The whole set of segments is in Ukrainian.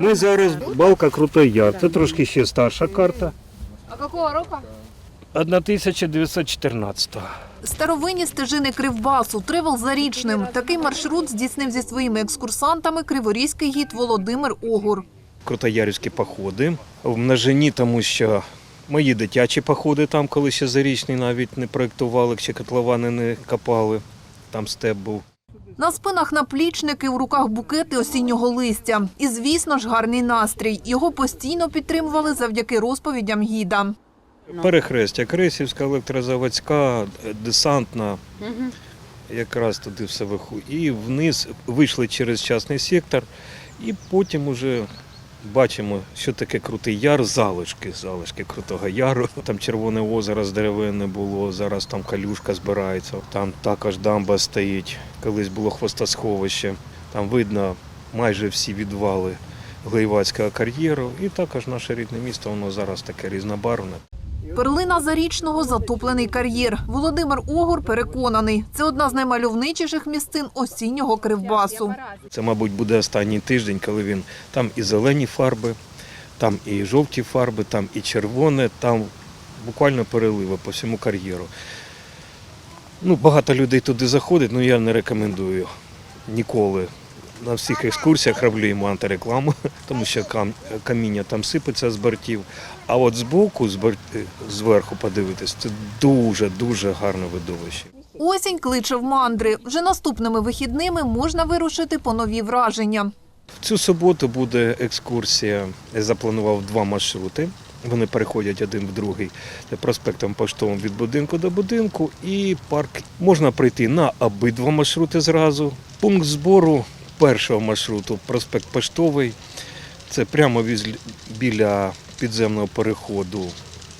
Ми зараз балка Крутой Яр. Це трошки ще старша карта. А какого року? 1914. Старовинні стежини Кривбасу, тревел зарічним. Такий маршрут здійснив зі своїми екскурсантами криворізький гід Володимир Огур. Крутоярівські походи. В множині, тому що мої дитячі походи там, коли ще зарічний навіть не проєктували, ще котловани не копали. Там степ був. На спинах наплічники, у руках букети осіннього листя. І, звісно ж, гарний настрій. Його постійно підтримували завдяки розповідям гіда. Перехрестя Кресівська, електрозаводська, десантна. Якраз туди все виходить. І вниз вийшли через частний сектор, і потім уже бачимо, що таке крутий яр, залишки, залишки крутого яру. Там червоне озеро з деревини було, зараз там калюшка збирається, там також дамба стоїть. Колись було хвостосховище. Там видно майже всі відвали Глейвацького кар'єру. І також наше рідне місто, воно зараз таке різнобарвне. Перлина зарічного затоплений кар'єр. Володимир Огур переконаний, це одна з наймальовничіших місцин осіннього Кривбасу. Це, мабуть, буде останній тиждень, коли він там і зелені фарби, там і жовті фарби, там і червоне, там буквально переливи по всьому кар'єру. Ну, багато людей туди заходить, але я не рекомендую ніколи. На всіх екскурсіях роблю йому антирекламу, тому що кам- каміння там сипеться з бортів. А от збоку, з бор- е, зверху подивитись, це дуже-дуже гарне видовище. Осінь кличе в мандри. Вже наступними вихідними можна вирушити по нові враження. В цю суботу буде екскурсія. Я запланував два маршрути. Вони переходять один в другий. Проспектом поштовим від будинку до будинку і парк. Можна прийти на обидва маршрути зразу. Пункт збору першого маршруту проспект Поштовий. Це прямо біля підземного переходу,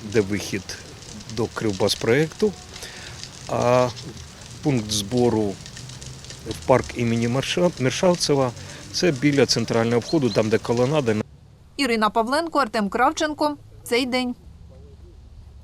де вихід до Кривбаспроекту. А пункт збору в парк імені Мершавцева це біля центрального входу, там де колонада. Ірина Павленко, Артем Кравченко. Цей день.